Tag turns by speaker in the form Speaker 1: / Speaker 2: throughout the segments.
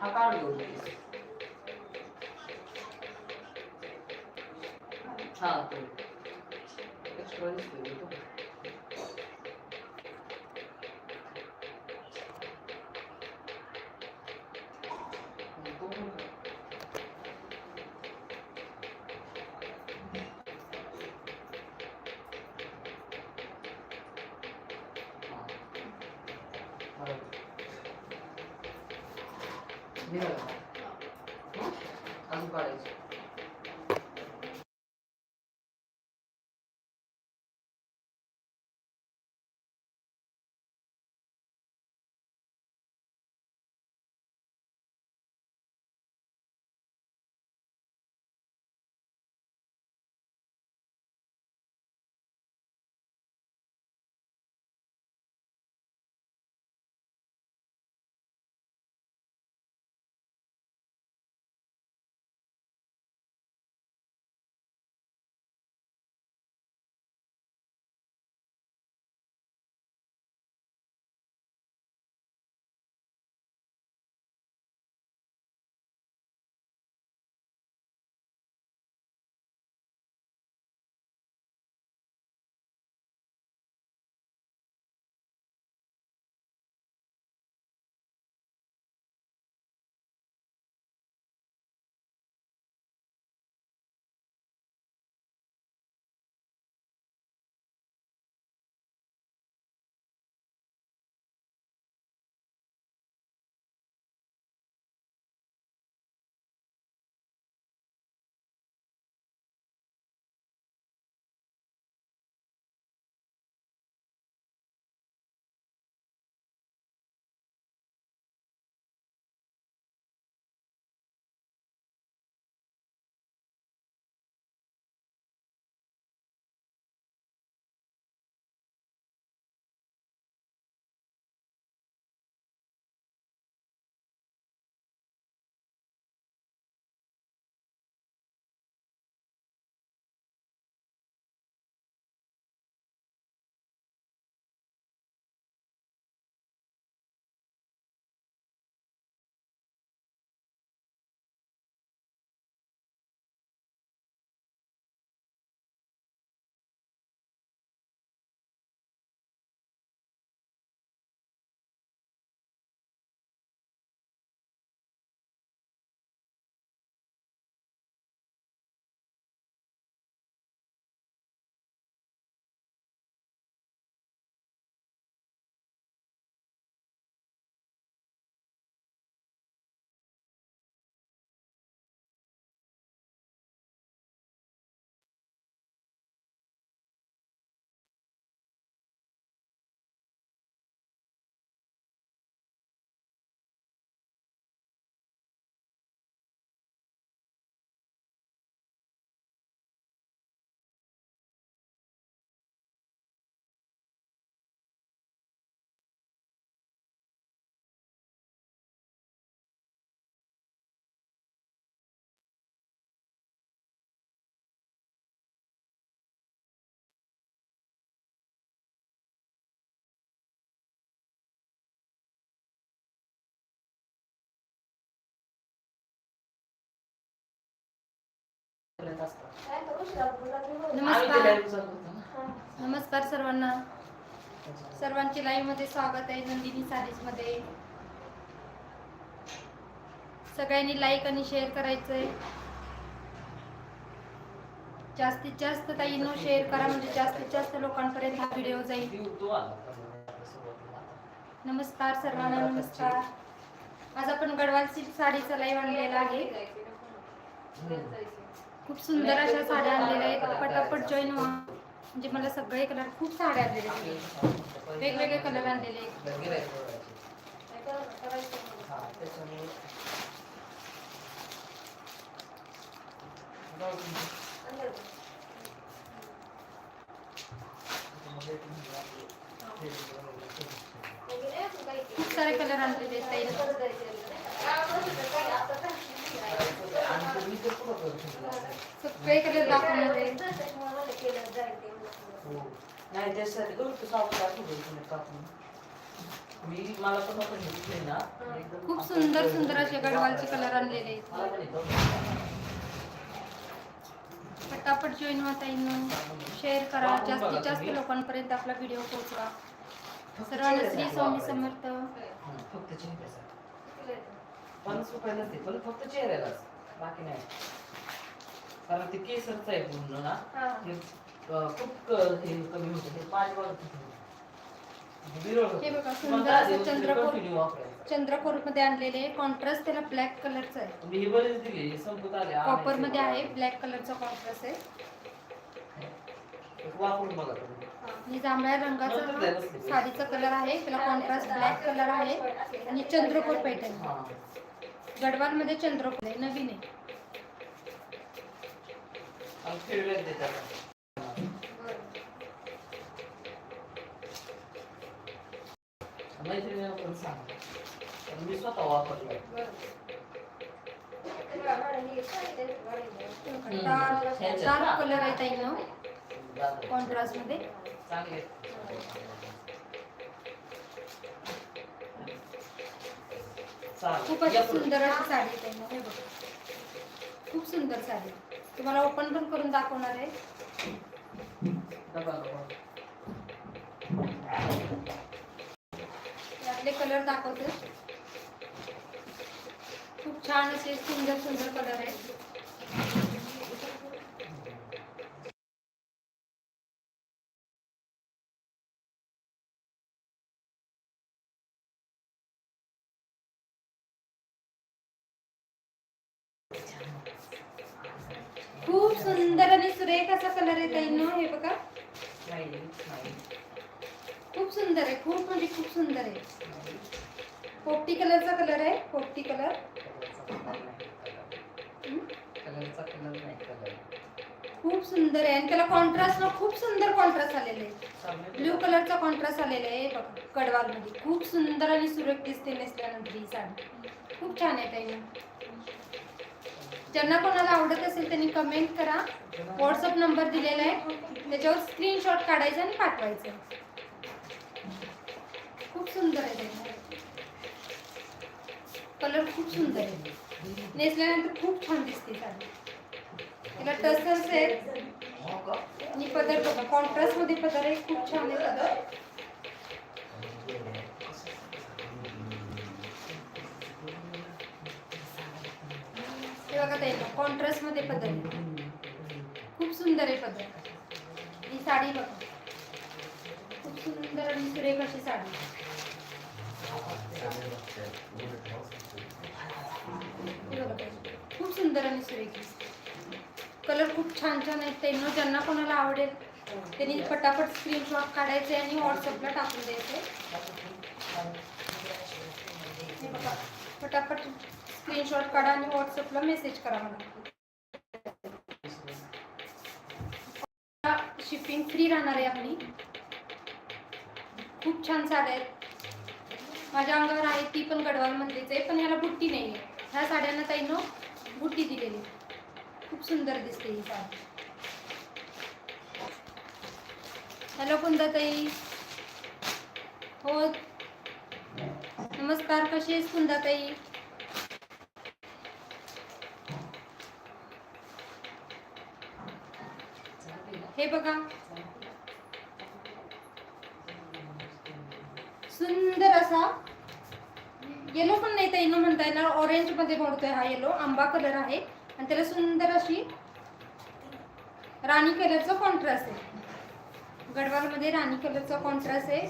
Speaker 1: हा काढ घेऊन हा तो एक्स्ट्रा असतात.
Speaker 2: नमस्कार.
Speaker 1: ना.
Speaker 2: नमस्कार सर्वांना. सर्वांचे लाईव्हमध्ये स्वागत आहे. नंदिनी सारीजमध्ये. सगळ्यांनी लाईक आणि शेअर करायचंय. जास्तीत जास्त ताईंनो शेअर करा. म्हणजे जास्तीत जास्त लोकांपर्यंत हा व्हिडिओ जाईल. नमस्कार सर्वांना नमस्कार. आज आपण गडवाल सिल्क साडीचा लाईव्ह आणलेला आहे. खूप सुंदर अशा साड्या आणलेल्या आहेत. पटापट जॉईन व्हा. म्हणजे मला सगळे कलर खूप साड्या आणलेल्या वेगवेगळे कलर आणलेले. खूप सारे कलर आणलेले आहेत
Speaker 1: नाही त्याच्यासाठी करू तू सावकाश मी मला पण नव्हतं घेतले ना
Speaker 2: खूप सुंदर सुंदर असे गडवालचे कलर आणलेले पटापट जॉईन व्हा ताईंनो. शेअर करा. जास्तीत जास्त लोकांपर्यंत आपला व्हिडिओ पोहोचवा. सर्वांना श्री स्वामी समर्थ.
Speaker 1: फक्त चेहऱ्यासाठी. पन्नास रुपये नसते पण फक्त चेहऱ्याला बाकी नाही. कारण ते केसरच आहे पूर्ण ना? हे. खूप हे कमी होतं. पाच.
Speaker 2: हे बघा, सुंदर असं
Speaker 1: तरी
Speaker 2: चंद्रकोर- मध्ये आणलेले कॉन्ट्रास्ट त्याला ब्लॅक कलरचा आहे. कॉपर
Speaker 1: आणायचे.
Speaker 2: मध्ये आहे. ब्लॅक कलरचा कॉन्ट्रास्ट आहे. जांभळ्या रंगाचा साडीचा कलर आहे त्याला कॉन्ट्रास्ट ब्लॅक कलर आहे. आणि चंद्रकोर पॅटर्न
Speaker 1: हा.
Speaker 2: गडवाल मध्ये चंद्रकोर आहे नवीन आहे.
Speaker 1: आणि feedback देतात. मैत्रिणीला पण सांग. कारण मी स्वतः वापरलं
Speaker 2: डार्क डार्क कलर आहे ताईनं कॉन्ट्रास्टमध्ये.
Speaker 1: चांगले.
Speaker 2: सुंदर अशी साडी हे बघा. खूप सुंदर साडी तुम्हाला ओपन पण करून दाखवणार आहे. यातले कलर दाखवते. खूप छान असे सुंदर सुंदर कलर आहेत. खूप सुंदर आणि सुरेख असा कलर आहे ताईंनो हे बघा. खूप सुंदर आहे. खूप म्हणजे खूप सुंदर आहे. पोपटी कलरचा कलर आहे. पोपटी कलर खूप सुंदर आहे. आणि त्याला कॉन्ट्रास्ट ना खूप सुंदर कॉन्ट्रास्ट आलेले आहे. ब्ल्यू कलरचा कॉन्ट्रास्ट आलेला आहे. बघा मध्ये खूप सुंदर आणि सुरेख दिसते नेसल्यानंतर ही साडी. खूप छान आहे ताई. ज्यांना कोणाला आवडत असेल त्यांनी कमेंट करा. व्हॉट्सअप नंबर दिलेला आहे. त्याच्यावर स्क्रीनशॉट काढायचा आणि पाठवायचं. खूप सुंदर आहे कलर खूप सुंदर आहे. नेसल्यानंतर खूप छान दिसते त्याला टसल्स आहेत. आणि पदर बघा कॉन्ट्रास्टमध्ये पदर आहे. खूप छान आहे पदर. कॉन्ट्रास्टमध्ये पदर खूप सुंदर आहे पदर ही साडी बघा. खूप सुंदर आणि सुरेख अशी साडी. खूप सुंदर आणि सुरेख कलर खूप छान छान आहेत. त्यांना ज्यांना कोणाला आवडेल त्यांनी पटापट स्क्रीनशॉट काढायचे आणि व्हॉट्सअपला टाकून द्यायचे. बघा. पटापट स्क्रीनशॉट काढा आणि व्हॉट्सअपला मेसेज करा मला. थ्री राहणार आहे आपली? खूप छान साड्या आहेत. माझ्या अंगावर आहे ती पण गडवाल मधलीच आहे पण ह्याला बुट्टी नाही आहे ह्या साड्यांना ताईनं बुट्टी दिलेली खूप सुंदर दिसते ही साडी. हॅलो कुंदाताई. हो. नमस्कार कशी आहेस कुंदाताई? हे बघा. सुंदर असा. येलो पण नाही ताईनं म्हणता येणार ऑरेंजमध्ये मोडतोय हा येलो आंबा कलर आहे. आणि त्याला सुंदर अशी राणी कलरचा कॉन्ट्रास्ट आहे. गडवालमध्ये राणी कलरचा कॉन्ट्रास्ट आहे.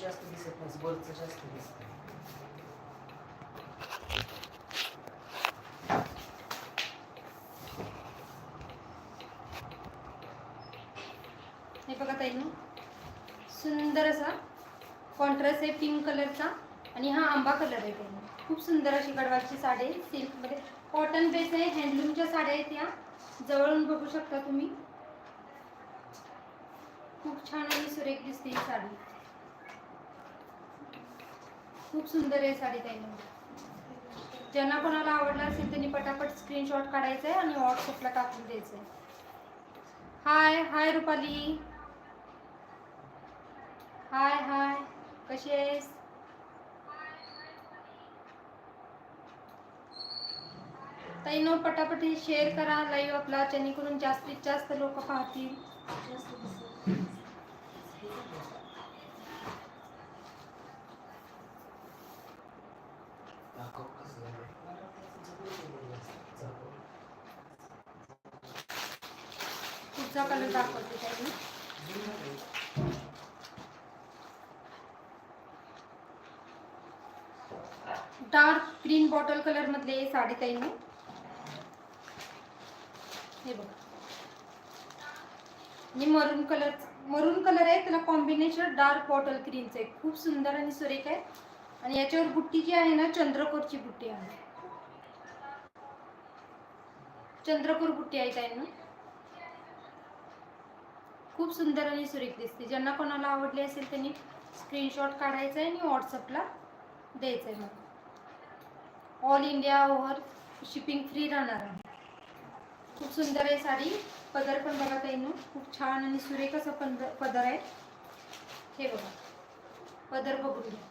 Speaker 1: जास्त दिसत नाही वरचं जास्त दिसत
Speaker 2: हे बघा ताईनं सुंदर असा कॉन्ट्रास्ट आहे पिंक कलरचा आणि हा आंबा कलर आहे ताईनं खूप सुंदर अशी गडवाची साडी आहे. सिल्कमध्ये कॉटन बेस आहे. हँडलूमच्या साड्या आहेत या जवळून बघू शकता तुम्ही. खूप छान आणि सुरेख दिसते ही साडी. खूप सुंदर आहे साडी ताईनं ज्यांना कोणाला आवडला असेल त्यांनी पटापट स्क्रीनशॉट काढायचा आहे आणि व्हॉट्सअपला टाकून द्यायचं आहे हाय हाय रुपाली हाय हाय. कशी आहेस? ताई नो पटापटी शेअर करा. लाईव्ह आपला. जेणेकरून जास्तीत जास्त लोक पाहतील. पुढचा कलर दाखवते ताई डार्क ग्रीन बॉटल कलर मधले साडी ताईने. हे बघा. मरून कलर मरून कलर आहे त्याला कॉम्बिनेशन डार्क बॉटल ग्रीनचं आहे. खूप सुंदर आणि सुरेख आहे. आणि याच्यावर बुट्टी जी आहे ना चंद्रकोरची बुट्टी आहे. चंद्रकोर बुट्टी आहे ताईनं. खूप सुंदर आणि सुरेख दिसते. ज्यांना कोणाला आवडली असेल त्यांनी स्क्रीनशॉट काढायचा आहे आणि व्हॉट्सअपला द्यायचं आहे मग. All India over shipping free राहणार आहे. खूप सुंदर आहे साडी. पदर पण बघा ताईनं खूप छान आणि सुरेख असं पदर पदर आहे. हे बघा. पदर बघून घ्या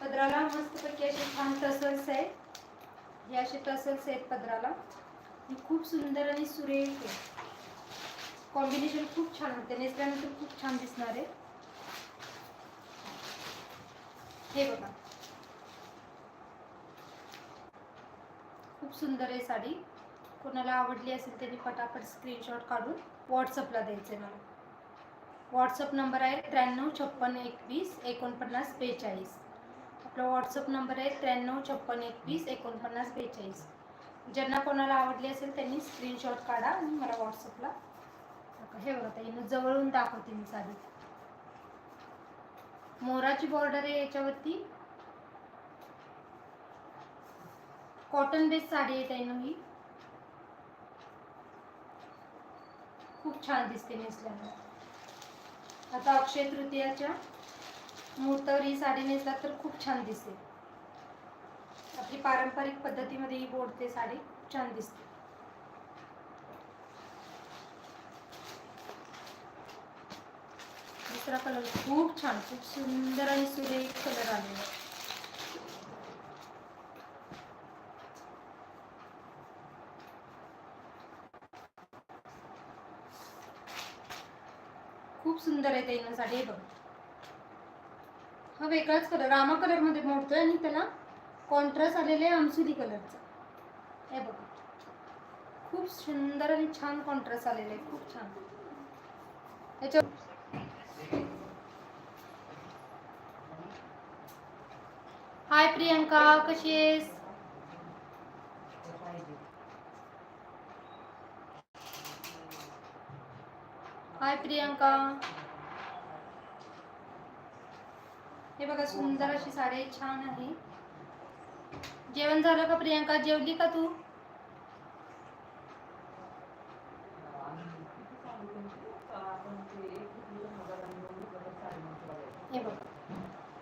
Speaker 2: पदराला मस्तपैकी असे छान टसल्स आहे. हे असे टसल्स आहेत पदराला. खूप सुंदर आणि सुरेख आहे. कॉम्बिनेशन खूप छान होते. नेसल्यानंतर खूप छान दिसणार आहे. हे बघा. खूप सुंदर आहे साडी. कोणाला आवडली असेल त्यांनी पटापट स्क्रीनशॉट काढून व्हॉट्सअपला द्यायचे मला. व्हॉट्सअप नंबर आहे त्र्याण्णव छप्पन एकवीस एकोणपन्नास बेचाळीस. आपला व्हॉट्सअप नंबर आहे त्र्याण्णव छप्पन एकवीस एकोणपन्नास बेचाळीस. ज्यांना कोणाला आवडली असेल त्यांनी स्क्रीनशॉट काढा आणि मला व्हॉट्सअपला हे बघा ताई जवळून दाखवते मी साडी. मोराची बॉर्डर आहे याच्यावरती. कॉटन बेस साडी आहे ना ही खूप छान दिसते नेसल्यामुळे आता अक्षय तृतीयाच्या मुहूर्तावर ही साडी नेसला तर खूप छान दिसते. आपली पारंपरिक पद्धतीमध्ये ही बोडते साडी खूप छान दिसते. दुसरा कलर खूप छान खूप सुंदर आणि सुरेख कलर आलेला खूप सुंदर आहे ते हे बघ. हा वेगळाच कलर रामा कलरमध्ये मोडतोय आणि त्याला कॉन्ट्रास्ट आलेले आहे आमसुली कलरचा हे बघ. खूप सुंदर आणि छान कॉन्ट्रास्ट आलेले आहे खूप छान. याच्या हाय प्रियंका कशी आहेस? हाय प्रियंका. हे बघा सुंदर अशी साडी छान आहे. जेवण झालं का प्रियंका? जेवली का तू? हे बघ.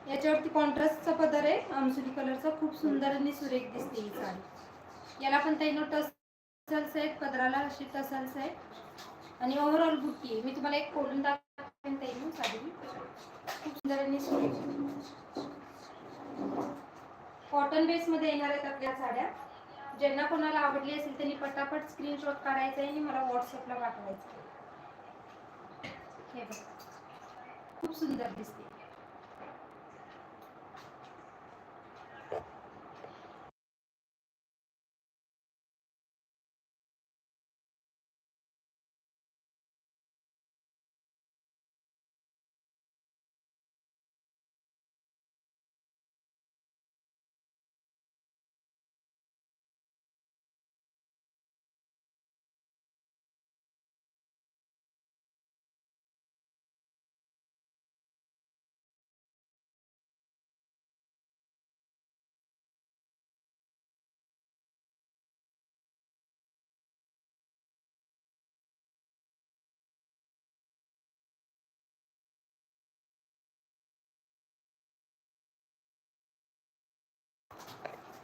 Speaker 2: याच्यावरती कॉन्ट्रास्टचा पदर आहे आमसुली कलरचा. खूप सुंदर आणि सुरेख दिसते ही साडी. याला पण काही टसल्स आहेत पदराला अशी टसल्स आहेत. आणि ओव्हरऑल बुट्टी मी तुम्हाला एक खोलून दाखवेन ताई साडी खूप सुंदर आणि कॉटन बेस मध्ये येणार आहेत आपल्या साड्या. ज्यांना कोणाला आवडली असेल त्यांनी पटापट स्क्रीनशॉट काढायचा आहे आणि मला व्हॉट्सअपला पाठवायचं आहे. हे बघ. खूप सुंदर दिसते.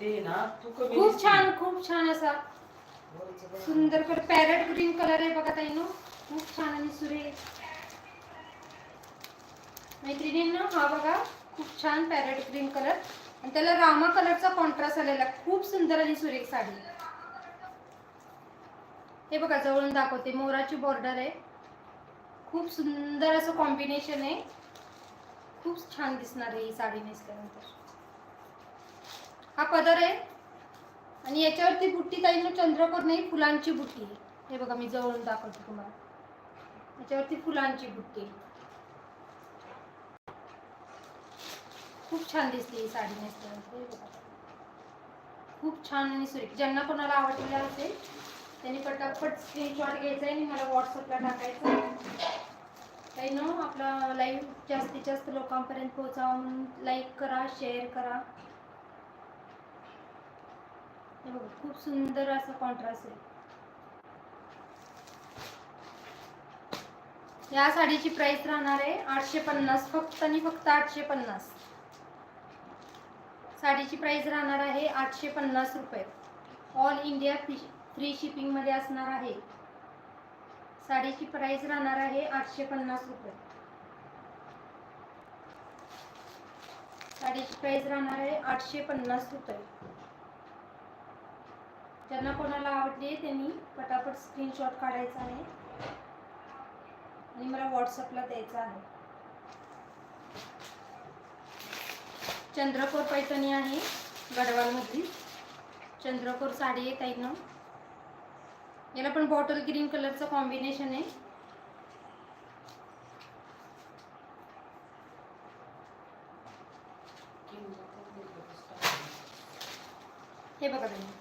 Speaker 1: ते ना तू कमी
Speaker 2: खूप
Speaker 1: दिसते.
Speaker 2: छान खूप छान असा.
Speaker 1: वरचं बघ.
Speaker 2: सुंदर कलर पॅरेट ग्रीन कलर आहे बघा ताईनो खूप छान आणि सुरेख. मैत्रिणींनो हा बघा खूप छान पॅरेट ग्रीन कलर. आणि त्याला रामा कलरचा कॉन्ट्रास्ट आलेला खूप सुंदर आणि सुरेख साडी. हे बघा जवळून दाखवते मोराची बॉर्डर आहे. खूप सुंदर असं कॉम्बिनेशन आहे. खूप छान दिसणार आहे ही साडी नेसल्यानंतर. हा पदर आहे. आणि याच्यावरती बुट्टी ताईनं चंद्रकोर नाही फुलांची बुट्टी हे बघा मी जवळून दाखवते तुम्हाला. याच्यावरती फुलांची बुट्टी खूप छान दिसते ही साडी नेसल्यानंतर बघा. खूप छान आणि सुरेख. ज्यांना कोणाला आवडलेला असेल त्यांनी पटापट स्क्रीनशॉट घ्यायचा आहे आणि मला व्हॉट्सअपला टाकायचं आहे. काही न आपला लाईव्ह जास्तीत जास्त लोकांपर्यंत पोहोचावा म्हणून लाईक करा शेअर करा. हे बघा खूप सुंदर असं कॉन्ट्रास्ट आहे. या साडीची प्राइस राहणार आहे आठशे पन्नास फक्त आणि फक्त आठशे पन्नास. साडीची प्राइस राहणार आहे आठशे पन्नास रुपये. ऑल इंडिया फ्री फ्री शिपिंगमध्ये असणार आहे. साडीची प्राइस राहणार आहे आठशे पन्नास रुपये. साडीची प्राइस राहणार आहे आठशे पन्नास रुपये. ज्यांना कोणाला आवडली त्यांनी पटापट स्क्रीनशॉट काढायचा आहे. आणि मला व्हॉट्सअपला द्यायचा आहे. चंद्रकोर पैठणी आहे गडवालमधली चंद्रकोर साडी आहे ताईनं. याला पण बॉटल ग्रीन कलरचं कॉम्बिनेशन आहे. हे बघा तुम्ही.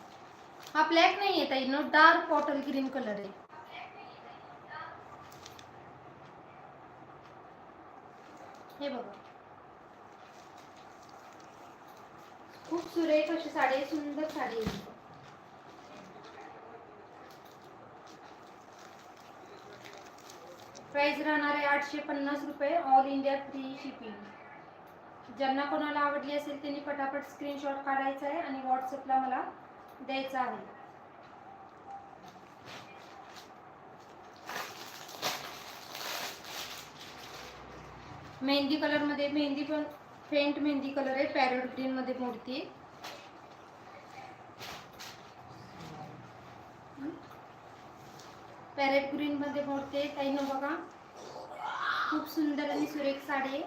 Speaker 2: हा ब्लॅक नाही आहे ताईनं डार्क बॉटल ग्रीन कलर आहे. हे बघा. खूप सुरेख अशी साडी आहे सुंदर साडी आहे. प्राइस राहणार आहे आठशे पन्नास रुपये ऑल इंडिया फ्री शिपिंग ज्यांना कोणाला आवडली असेल त्यांनी पटापट स्क्रीनशॉट काढायचा आहे आणि व्हॉट्सअपला मला द्यायचा आहे. मेहंदी कलरमध्ये मेहंदी पण फेंट मेहंदी कलर आहे पॅरोट ग्रीन मध्ये मूर्ती. आहे. पॅरेट ग्रीन मध्ये मूर्ती आहे काही न बघा. खूप सुंदर आणि सुरेख साडी आहे.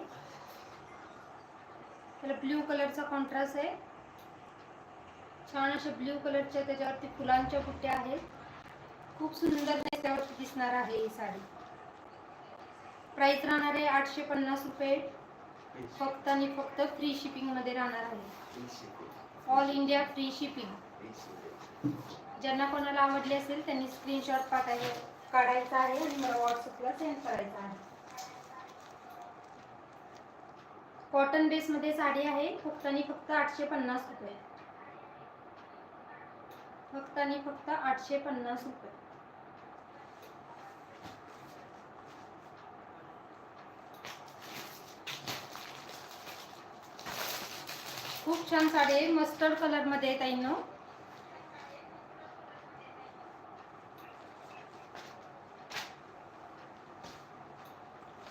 Speaker 2: त्याला ब्ल्यू कलरचा कॉन्ट्रास्ट आहे. छान अशा ब्ल्यू कलरच्या त्याच्यावरती फुलांच्या बुट्ट्या आहेत. खूप सुंदर त्याच्यावरती दिसणार आहे ही साडी. प्राइस राहणार आहे आठशे पन्नास रुपये. फक्त आणि फक्त फ्री शिपिंगमध्ये राहणार आहे. ऑल इंडिया फ्री शिपिंग ज्यांना कोणाला आवडली असेल त्यांनी स्क्रीनशॉट पाठाय काढायचा आहे आणि मला व्हॉट्सअपला सेंड करायचा आहे. कॉटन बेसमध्ये साडी आहे फक्त आणि फक्त आठशे पन्नास रुपये. फक्त आणि फक्त आठशे पन्नास रुपये. खूप छान साडी आहे. मस्टर्ड कलरमध्ये आहे ताईंनो.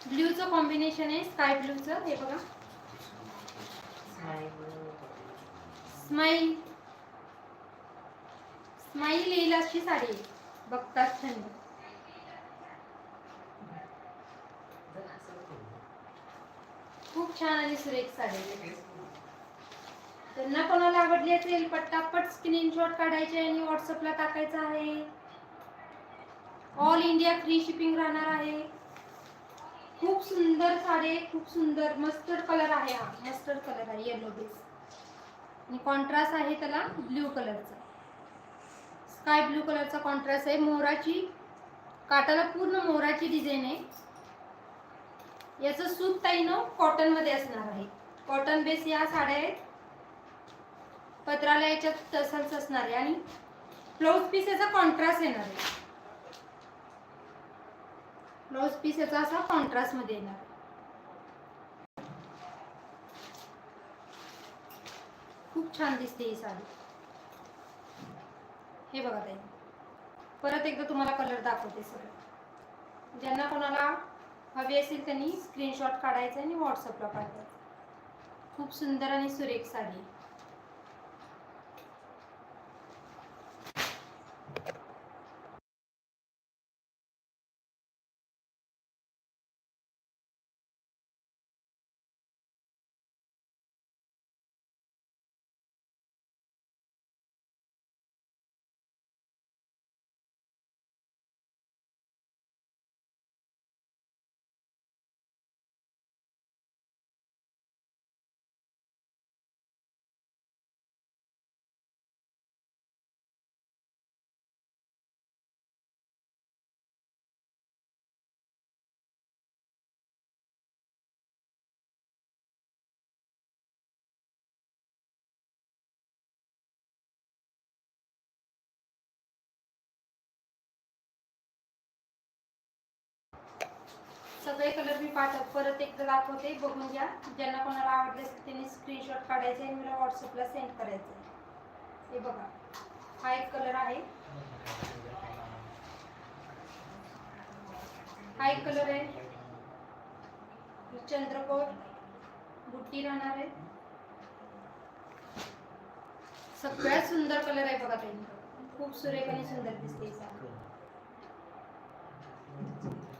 Speaker 2: ब्ल्यूचं कॉम्बिनेशन आहे. स्काय ब्ल्यूचं हे बघा. स्माईल स्माईल येईल अशी साडी आहे. बघताच थंड खूप छान आणि सुरेख साडी त्यांना कोणाला आवडली असेल पटापट स्क्रीनशॉट काढायचे आणि व्हॉट्सअपला टाकायचं आहे. ऑल इंडिया फ्री शिपिंग राहणार आहे. खूप सुंदर साडी खूप सुंदर मस्टर्ड कलर आहे हा. मस्टर्ड कलर आहे येलो बेस आणि कॉन्ट्रास्ट आहे त्याला ब्ल्यू कलरचा स्काय ब्ल्यू कलरचा कॉन्ट्रास्ट आहे. मोराची काटाला पूर्ण मोराची डिझाईन आहे. याचं सूत ताईनो कॉटनमध्ये असणार आहे. कॉटन बेस या साड्या आहेत. पत्राला याच्यात तसंच असणार आहे. आणि ब्लाऊज पीस याचा कॉन्ट्रास्ट येणार आहे. ब्लाऊज पीस याचा असा कॉन्ट्रास्टमध्ये येणार खूप छान दिसते ही साडी. हे बघा ताई. परत एकदा तुम्हाला कलर दाखवते सगळं. ज्यांना कोणाला हवी असेल त्यांनी स्क्रीनशॉट काढायचा आणि व्हॉट्सअपला पाठवायचा. खूप सुंदर आणि सुरेख साडी. सगळे कलर मी पाठव. परत एकदा दाखवते. बघून घ्या. ज्यांना कोणाला आवडले असेल त्यांनी स्क्रीनशॉट काढायचे आणि मला व्हॉट्सअपला सेंड करायचे. हे बघा. हा एक कलर आहे. हा एक कलर आहे. चंद्रकोर. बुट्टी राहणार आहे. सगळ्यात सुंदर कलर आहे बघा ताई. खूप सुरेख आणि सुंदर दिसते.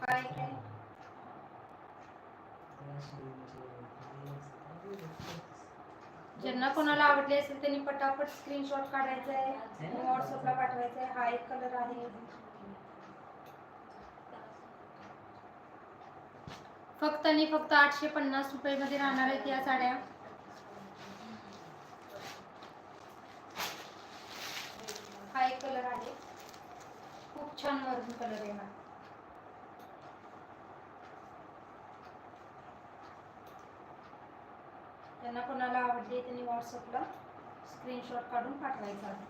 Speaker 2: काय काय ज्यांना कोणाला आवडले असेल त्यांनी पटापट स्क्रीनशॉट काढायचा आहे. व्हॉट्सअपला पाठवायचा आहे. हा एक कलर आहे. फक्त आणि फक्त आठशे पन्नास रुपये मध्ये राहणार आहेत या साड्या. हा एक कलर आहे. खूप छान मरून कलर आहे त्यांना कोणाला आवडली त्यांनी व्हॉट्सअपला स्क्रीनशॉट काढून पाठवायचा. आहे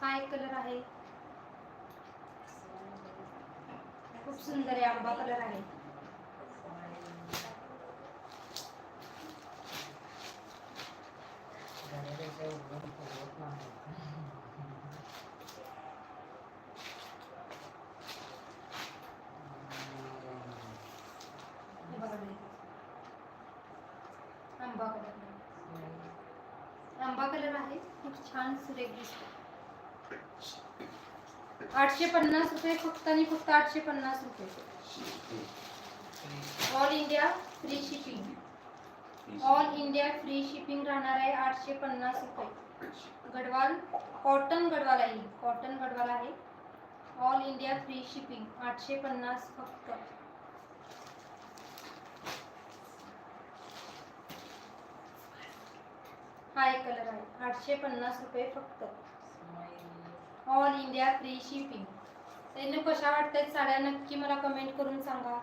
Speaker 2: हा एक कलर आहे. खूप सुंदर आहे आंबा कलर आहे. आंबा कलर आंबा कलर आहे खूप छान सुरेख दिसतो आठशे पन्नास रुपये फक्त आणि आठशे पन्नास रुपये all India free shipping all India free shipping राहणार आहे आठशे पन्नास रुपये गडवाल कॉटन गडवाल आहे कॉटन गडवाल आहे ऑल इंडिया फ्री शिपिंग आठशे पन्नास फक्त हा एक कलर आहे. आठशे पन्नास रुपये फक्त. ऑल इंडिया फ्री शिपिंग त्यांना कशा वाटतात साड्या नक्की मला कमेंट करून सांगा.